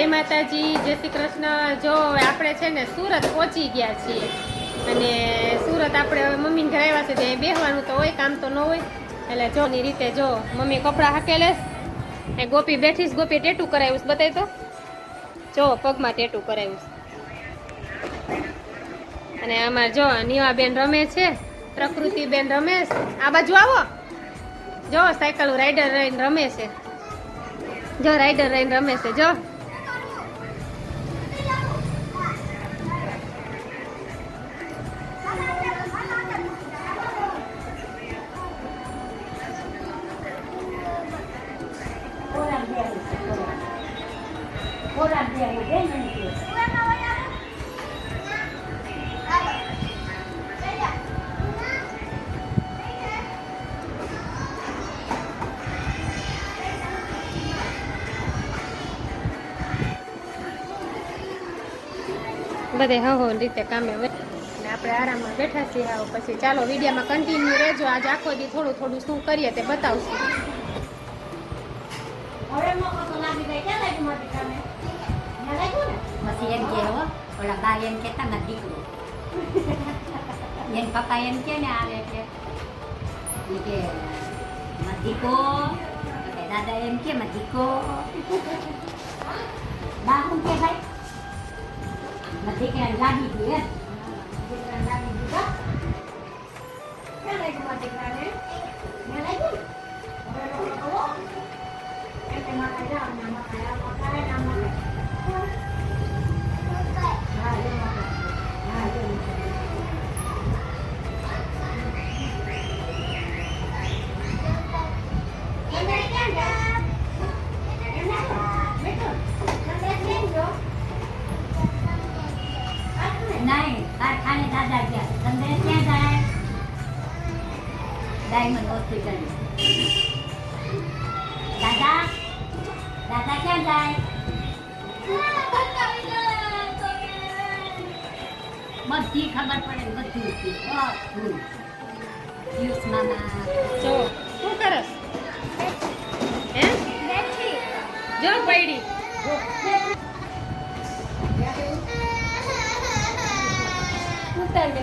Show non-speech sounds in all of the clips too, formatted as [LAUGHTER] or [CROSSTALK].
જય માતાજી, જય શ્રી કૃષ્ણ. જો આપણે છે ને સુરત પહોંચી ગયા છીએ. અને સુરત આપણે હવે મમ્મીને ઘરે આવ્યા છે, ત્યાં બેહવાનું તો હોય, કામ તો ન હોય. એટલે જો ની રીતે જો મમ્મી કપડાં હાકેલે એ ગોપી બેઠીશ ગોપી ટેટુ કરાવ્યું બતાવી તો. જો પગમાં ટેટુ કરાવ્યું અને અમારે જો નીવાબેન રમે છે, પ્રકૃતિબેન રમે છે. આ બાજુ આવો. જો સાયકલ રાઈડર રહીને રમે છે. જો રાઈડર રહીને રમે છે, જો. બધે હવો રીતે કામે હોય. અને આપણે આરામમાં બેઠા છીએ આવો પછી ચાલો વિડીયામાં કન્ટિન્યુ રહેજો. આજ આખો દી થોડું થોડું શું કરીએ તે બતાવશું. પછી એમ કે હો ઓલા બા એમ કેતા ના દીકરો. એમ પપ્પા એમ કે ને આવે એટલે. કે દાદા એમ કે મધીકો બા હું કે ભાઈ? દીકરાને લાગી ગયું ડાયમંડ હોસ્પિટલ દાદા દાદા ક્યાં જાય? બધી ખબર પડે બધું. બધું. પિયુષ મામા. જો શું કરસ? હે? જો પૈડી. ઉતાર દે.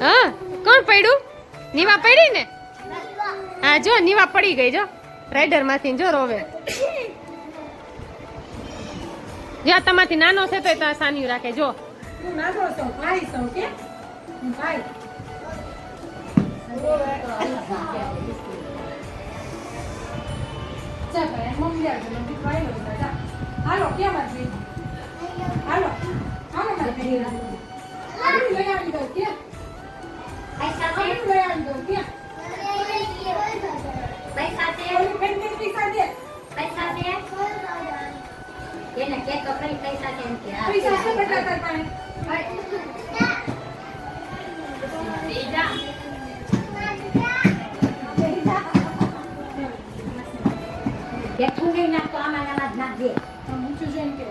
હા, કોણ પડ્યું? નીવા પડી ને? હા, જો, નીવા પડી ગઈ, જો. રાઈડરમાંથી જો રોવે. જો તમારથી નાનો છે તો સાન્યું રાખે, જો. હાલો કેમ હતી હાલો હાલો મારી. લઈ આવી દઉં પૈસા છે લઈ આવી દઉં ક્યાં પૈસા દે. પૈસા છે એને કે તો કઈ પૈસા છે એમ કે પૈસા છે બેટા તારી પાસે. આમાં ને આમાં જ નાખજે આમ ઊંચું જોઈને કે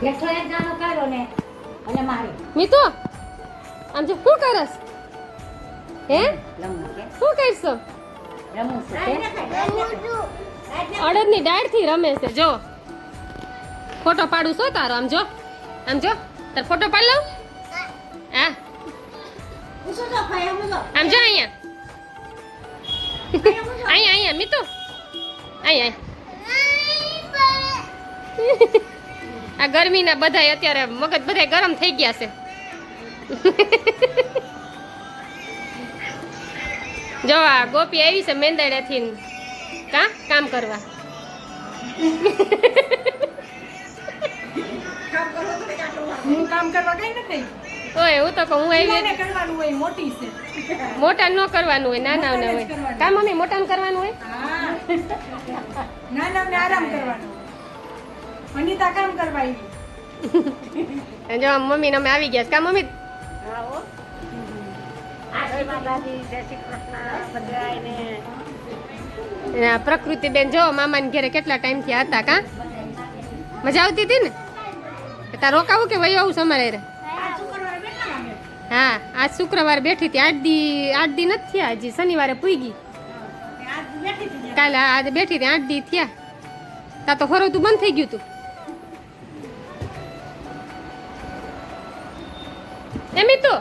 બેઠો એક ગાનો કાઢો ને અને મારે. મીતુ આમ જો શું કરસ? હે? શું કરશો રમવું છે અડદની દાળથી રમે છે. જો. ફોટો પાડું છો તારો આમ જો. આમ જો તાર ફોટો પાડ લઉં? હા. આમ જો અહીંયા. અહીંયા અહીંયા મીતુ અહીંયા આ ગરમીના બધાય અત્યારે મગજ બધાય ગરમ થઈ ગયા છે. [LAUGHS] જો આ ગોપી આવી છે મેંદાડેથી કા? કામ કરવા. કામ કરવા કઈ નથી? ઓય હું તો કહું હું આવી કરવાનું હોય મોટી છે. મોટા ન કરવાનું હોય નાના ના હોય. કા મમ્મી મોટા કરવાનું હોય? હા. નાના ને આરામ કરવાનો અનિતા કામ કરવા આવી. જો મમ્મી ને અમે આવી ગયા છે. કા મમ્મી? પ્રકૃતિ બેન જો મામાને ઘેરે કેટલા ટાઈમથી હતા કા? મજા આવતી હતી ને? તાર રોકાવું કે ભાઈ આવું સમારે હા, આજ શુક્રવાર બેઠી હતી. આઠ દી આઠ દી નથી થયા હજી. શનિવારે પૂગી કાલે આજે બેઠી હતી આઠ દી થયા. તા તો ખરો બંધ થઈ ગયું તું. એમ તો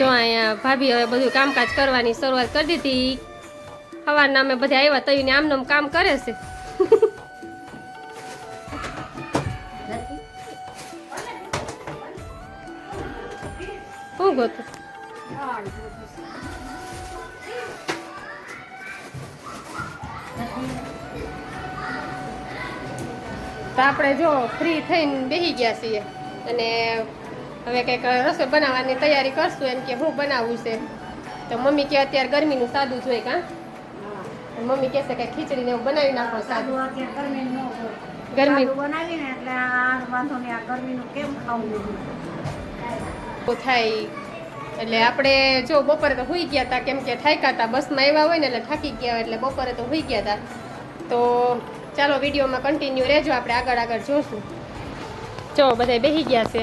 જો અહીંયા ભાભી હવે બધું કામકાજ કરવાની શરૂઆત કરી દીધી. સવારના અમે બધા આવ્યા તઈને આમનું કામ કરે છે. શું ગોતું? તો આપણે જો ફ્રી થઈને બેસી ગયા છીએ. અને હવે કંઈક રસોઈ બનાવવાની તૈયારી કરશું એમ કે હું બનાવવું છે. તો મમ્મી કે અત્યારે ગરમીનું સાદું જોઈએ કાં મમ્મી કહેશે કે ખીચડી ને એવું બનાવી નાખો સાદું ગરમી બનાવીને એટલે આ વાંધો નહીં આ ગરમીનું કેમ ખાવું થાય. એટલે આપણે જો બપોરે તો હોઈ ગયા હતા કેમ કે થાક્યા હતા બસમાં આવ્યા હોય ને એટલે થાકી ગયા હોય એટલે બપોરે તો હોઈ ગયા હતા તો ચાલો વિડીયોમાં કન્ટિન્યુ રહેજો આપણે આગળ આગળ જોશું. જો બધા બેસી ગયા છે.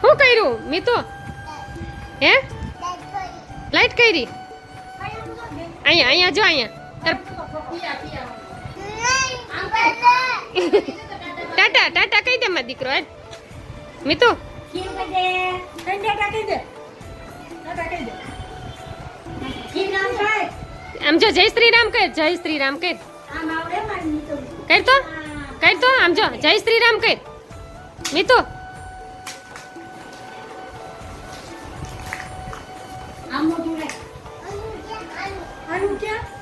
શું કર્યું? મીતુ હે? લાઈટ કરી. અહીંયા અહીંયા જો અહીંયા. ટાટા ટાટા કહી દે મારો દીકરો હે મીતુ. કઈ આમ જો જય શ્રી રામ કહે. જય શ્રી રામ કહે કર તો કર તો આમ જો જય શ્રી રામ કહે. મીતુ. આમ મોટું રે. આનું ક્યાં?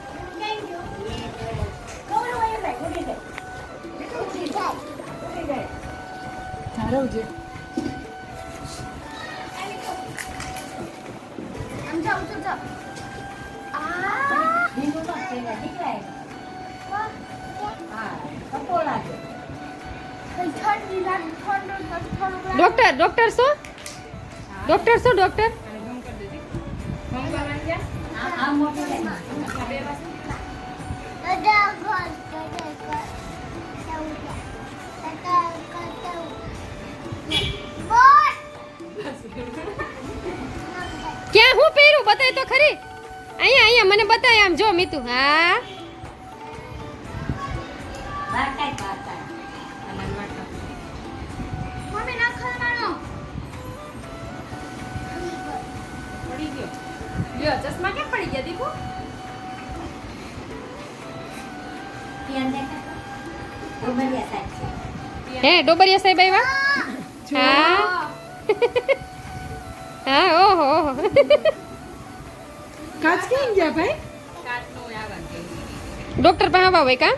છે. ડોક્ટર ડોક્ટર શું? ડોક્ટર શું ડોક્ટર? આમ મોટું બતાય આમ જો મીતુ હા? ચશ્મા કેમ પડી ગયા દીકુ હે ડોબરિયા સાહેબ આવ્યા હા? [LAUGHS] હા ઓહો ઓહો. કાચ કેમ ગયા ભાઈ? ડોક્ટર પાસે આવવા હોય કા?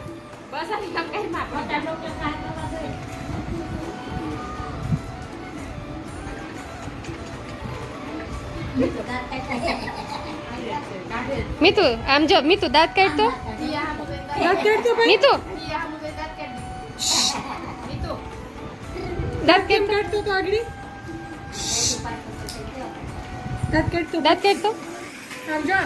મીતુ આમ જો મીતુ દાંત કાઢ તો દાંત કાઢતો ભાઈ? મીતુ. દાંત કાઢતો તો આગળ. દાંત કાઢતો. દાંત કાઢતો. આમ જા.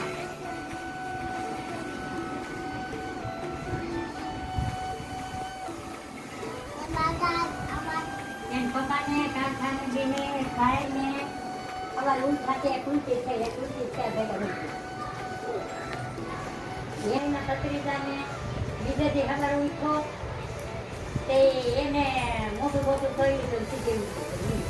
અવાર ઉઠાતે કુલતી થઈ કુલતી થઈ ભેગા નથી એના પત્રીજાને બીજે દી તે એને મોટું મોટું કહ્યું તો સીધી ઉઠી.